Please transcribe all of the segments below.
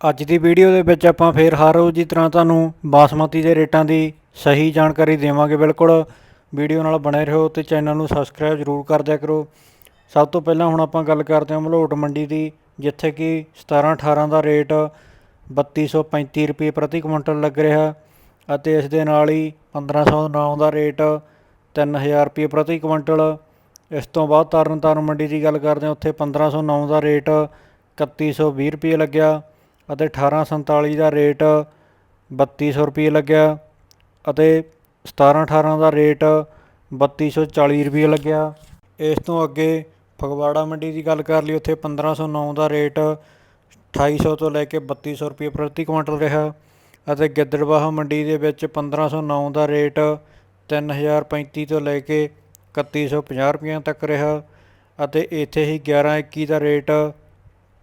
ਅੱਜ ਦੀ ਵੀਡੀਓ ਦੇ ਵਿੱਚ ਆਪਾਂ ਫੇਰ ਹਰ ਰੋਜ਼ ਦੀ ਤਰ੍ਹਾਂ ਤੁਹਾਨੂੰ ਬਾਸਮਤੀ ਦੇ ਰੇਟਾਂ ਦੀ ਸਹੀ ਜਾਣਕਾਰੀ ਦੇਵਾਂਗੇ ਬਿਲਕੁਲ। ਵੀਡੀਓ ਨਾਲ ਬਣੇ ਰਹੋ ਤੇ ਚੈਨਲ ਨੂੰ ਸਬਸਕ੍ਰਾਈਬ ਜ਼ਰੂਰ ਕਰ ਦਿਆ ਕਰੋ। ਸਭ ਤੋਂ ਪਹਿਲਾਂ ਹੁਣ ਆਪਾਂ ਗੱਲ ਕਰਦੇ ਹਾਂ ਮਲੋਟ ਮੰਡੀ ਦੀ, ਜਿੱਥੇ ਕਿ 17 18 ਦਾ ਰੇਟ 3235 ਰੁਪਏ ਪ੍ਰਤੀ ਕੁਇੰਟਲ ਲੱਗ ਰਿਹਾ ਅਤੇ ਇਸ ਦੇ ਨਾਲ ਹੀ 1509 ਦਾ ਰੇਟ 3000 ਰੁਪਏ ਪ੍ਰਤੀ ਕੁਇੰਟਲ। ਇਸ ਤੋਂ ਬਾਅਦ ਤਰਨਤਾਰਨ ਮੰਡੀ ਦੀ ਗੱਲ ਕਰਦੇ ਹਾਂ, ਉੱਥੇ 1509 ਦਾ ਰੇਟ 3120 ਰੁਪਏ ਲੱਗਿਆ। ਅਤੇ 1847 ਦਾ ਰੇਟ 3200 ਰੁਪਏ ਲੱਗਿਆ ਅਤੇ 17 18 ਦਾ ਰੇਟ 3240 ਰੁਪਏ ਲੱਗਿਆ। ਇਸ ਤੋਂ ਅੱਗੇ ਫਗਵਾੜਾ ਮੰਡੀ ਦੀ ਗੱਲ ਕਰ ਲਈ ਉੱਥੇ 1509 ਦਾ ਰੇਟ 2800 ਤੋਂ ਲੈ ਕੇ 3200 ਰੁਪਏ ਪ੍ਰਤੀ ਕੁਇੰਟਲ ਰਿਹਾ ਅਤੇ ਗਿੱਦੜਬਾਹਾ ਮੰਡੀ ਦੇ ਵਿੱਚ 1509 ਦਾ ਰੇਟ 3035 ਤੋਂ ਲੈ ਕੇ 3150 ਰੁਪਏ ਤੱਕ ਰਿਹਾ ਅਤੇ ਇੱਥੇ ਹੀ 1121 ਦਾ ਰੇਟ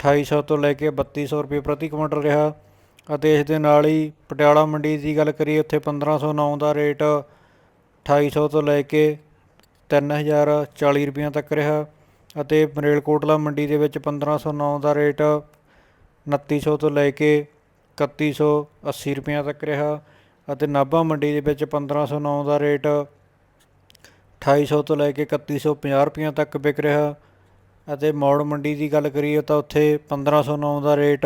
2800 ਤੋਂ ਲੈ ਕੇ 3200 ਰੁਪਏ ਪ੍ਰਤੀ ਕੁਇੰਟਲ ਰਿਹਾ ਅਤੇ ਇਸ ਦੇ ਨਾਲ ਹੀ ਪਟਿਆਲਾ ਮੰਡੀ ਦੀ ਗੱਲ ਕਰੀਏ, ਉੱਥੇ 1509 ਦਾ ਰੇਟ 2800 ਤੋਂ ਲੈ ਕੇ 3040 ਰੁਪਏ ਤੱਕ ਰਿਹਾ ਅਤੇ ਮਰੇਲਕੋਟਲਾ ਮੰਡੀ ਦੇ ਵਿੱਚ 1509 ਦਾ ਰੇਟ 2900 ਤੋਂ ਲੈ ਕੇ 3180 ਰੁਪਏ ਤੱਕ ਰਿਹਾ ਅਤੇ ਨਾਭਾ ਮੰਡੀ ਦੇ ਵਿੱਚ 1509 ਦਾ ਰੇਟ 2800 ਤੋਂ ਲੈ ਕੇ 3150 ਰੁਪਏ ਤੱਕ ਵਿਕ ਰਿਹਾ ਅਤੇ ਮੌੜ ਮੰਡੀ ਦੀ ਗੱਲ ਕਰੀਏ ਤਾਂ ਉੱਥੇ 1509 ਦਾ ਰੇਟ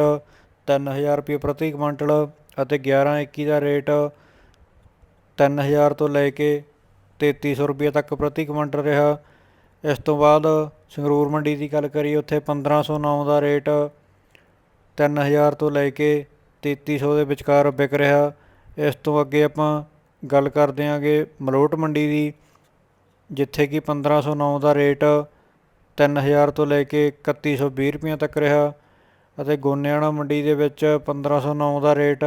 3000 ਰੁਪਏ ਪ੍ਰਤੀ ਕੁਇੰਟਲ ਅਤੇ 1121 ਦਾ ਰੇਟ 3000 ਤੋਂ ਲੈ ਕੇ 3300 ਰੁਪਏ ਤੱਕ ਪ੍ਰਤੀ ਕੁਇੰਟਲ ਰਿਹਾ। ਇਸ ਤੋਂ ਬਾਅਦ ਸੰਗਰੂਰ ਮੰਡੀ ਦੀ ਗੱਲ ਕਰੀਏ, ਉੱਥੇ 1509 ਦਾ ਰੇਟ 3000 ਤੋਂ ਲੈ ਕੇ 3300 ਦੇ ਵਿਚਕਾਰ ਵਿਕ ਰਿਹਾ। ਇਸ ਤੋਂ ਅੱਗੇ ਆਪਾਂ ਗੱਲ ਕਰਦੇ ਆਂਗੇ ਮਲੋਟ ਮੰਡੀ ਦੀ, ਜਿੱਥੇ ਕਿ 1509 ਦਾ ਰੇਟ 3000 ਤੋਂ ਲੈ ਕੇ 3120 ਰੁਪਏ ਤੱਕ ਰਿਹਾ ਅਤੇ ਗੋਨਿਆਣਾ ਮੰਡੀ ਦੇ ਵਿੱਚ 1509 ਦਾ ਰੇਟ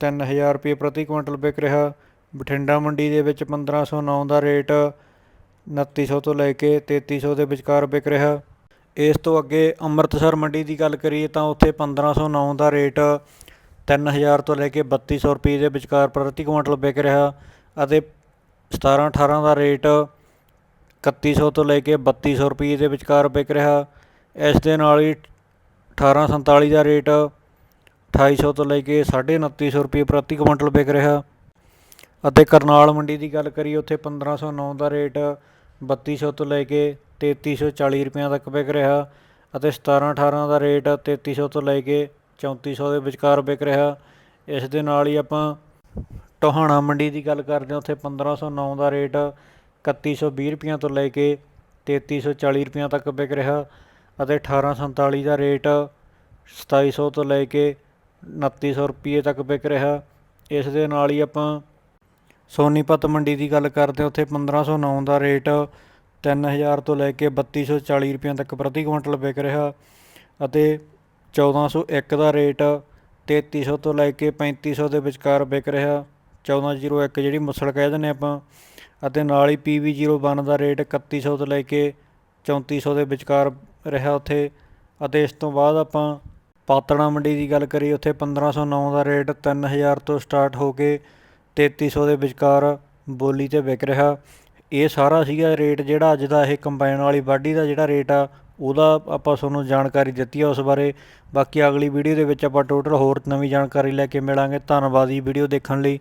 3000 ਰੁਪਏ ਪ੍ਰਤੀ ਕੁਇੰਟਲ ਵਿਕ ਰਿਹਾ। ਬਠਿੰਡਾ ਮੰਡੀ ਦੇ ਵਿੱਚ 1509 ਦਾ ਰੇਟ 2900 ਤੋਂ ਲੈ ਕੇ 3300 ਦੇ ਵਿਚਕਾਰ ਵਿਕ ਰਿਹਾ। ਇਸ ਤੋਂ ਅੱਗੇ ਅੰਮ੍ਰਿਤਸਰ ਮੰਡੀ ਦੀ ਗੱਲ ਕਰੀਏ ਤਾਂ ਉੱਥੇ 1509 ਦਾ ਰੇਟ 3000 ਤੋਂ ਲੈ ਕੇ 3200 ਰੁਪਏ ਦੇ ਵਿਚਕਾਰ ਪ੍ਰਤੀ ਕੁਇੰਟਲ ਵਿਕ ਰਿਹਾ ਅਤੇ 17 18 ਦਾ ਰੇਟ ਇਕੱਤੀ ਸੌ ਤੋਂ ਲੈ ਕੇ ਬੱਤੀ ਸੌ ਰੁਪਈਏ ਦੇ ਵਿਚਕਾਰ ਵਿਕ ਰਿਹਾ। ਇਸ ਦੇ ਨਾਲ ਹੀ 1847 ਦਾ ਰੇਟ ਅਠਾਈ ਸੌ ਤੋਂ ਲੈ ਕੇ 2950 ਰੁਪਏ ਪ੍ਰਤੀ ਕੁਇੰਟਲ ਵਿਕ ਰਿਹਾ। ਅਤੇ ਕਰਨਾਲ ਮੰਡੀ ਦੀ ਗੱਲ ਕਰੀਏ, ਉੱਥੇ 1509 ਦਾ ਰੇਟ 3200 ਤੋਂ ਲੈ ਕੇ 3340 ਰੁਪਏ ਤੱਕ ਵਿਕ ਰਿਹਾ ਅਤੇ 17 18 ਦਾ ਰੇਟ 3300 ਤੋਂ ਲੈ ਕੇ 3400 ਦੇ ਵਿਚਕਾਰ ਵਿਕ ਰਿਹਾ। ਇਸ ਦੇ ਨਾਲ ਹੀ ਆਪਾਂ ਟੋਹਾਣਾ ਮੰਡੀ ਦੀ ਗੱਲ ਕਰਦੇ ਹਾਂ, ਉੱਥੇ 1509 ਦਾ ਰੇਟ 3120 ਰੁਪਏ ਤੋਂ ਲੈ ਕੇ 3340 ਰੁਪਏ ਤੱਕ ਵਿਕ ਰਿਹਾ ਅਤੇ 1847 ਦਾ ਰੇਟ 2700 ਤੋਂ ਲੈ ਕੇ 2900 ਰੁਪਏ ਤੱਕ ਵਿਕ ਰਿਹਾ। ਇਸ ਦੇ ਨਾਲ ਹੀ ਆਪਾਂ ਸੋਨੀਪਤ ਮੰਡੀ ਦੀ ਗੱਲ ਕਰਦੇ ਹਾਂ, ਉੱਥੇ 1509 ਦਾ ਰੇਟ 3000 ਤੋਂ ਲੈ ਕੇ 3240 ਰੁਪਏ ਤੱਕ ਪ੍ਰਤੀ ਕੁਇੰਟਲ ਵਿਕ ਰਿਹਾ ਅਤੇ 1401 ਦਾ ਰੇਟ 3300 ਤੋਂ ਲੈ ਕੇ 3500 ਦੇ ਵਿਚਕਾਰ ਵਿਕ ਰਿਹਾ। 1401 ਜਿਹੜੀ ਮੁਸਲ ਕਹਿ ਦਿੰਦੇ ਆਪਾਂ ਅਤੇ ਨਾਲ ਹੀ PV01 ਦਾ ਰੇਟ 3100 ਤੋਂ ਲੈ ਕੇ 3400 ਦੇ ਵਿਚਕਾਰ ਰਿਹਾ ਉੱਥੇ। ਅਤੇ ਇਸ ਤੋਂ ਬਾਅਦ ਆਪਾਂ ਪਾਤੜਾ ਮੰਡੀ ਦੀ ਗੱਲ ਕਰੀਏ, ਉੱਥੇ 1509 ਦਾ ਰੇਟ 3000 ਤੋਂ ਸਟਾਰਟ ਹੋ ਕੇ 3300 ਦੇ ਵਿਚਕਾਰ ਬੋਲੀ ਤੇ ਵਿਕ ਰਿਹਾ। ਇਹ ਸਾਰਾ ਸੀਗਾ ਰੇਟ ਜਿਹੜਾ ਅੱਜ ਦਾ ਇਹ ਕੰਬਾਈਨ ਵਾਲੀ ਵਾਢੀ ਦਾ ਜਿਹੜਾ ਰੇਟ ਆ, ਉਹਦਾ ਆਪਾਂ ਤੁਹਾਨੂੰ ਜਾਣਕਾਰੀ ਦਿੱਤੀ ਆ ਉਸ ਬਾਰੇ। ਬਾਕੀ ਅਗਲੀ ਵੀਡੀਓ ਦੇ ਵਿੱਚ ਆਪਾਂ ਟੋਟਲ ਹੋਰ ਨਵੀਂ ਜਾਣਕਾਰੀ ਲੈ ਕੇ ਮਿਲਾਂਗੇ। ਧੰਨਵਾਦ ਜੀ ਵੀਡੀਓ ਦੇਖਣ ਲਈ।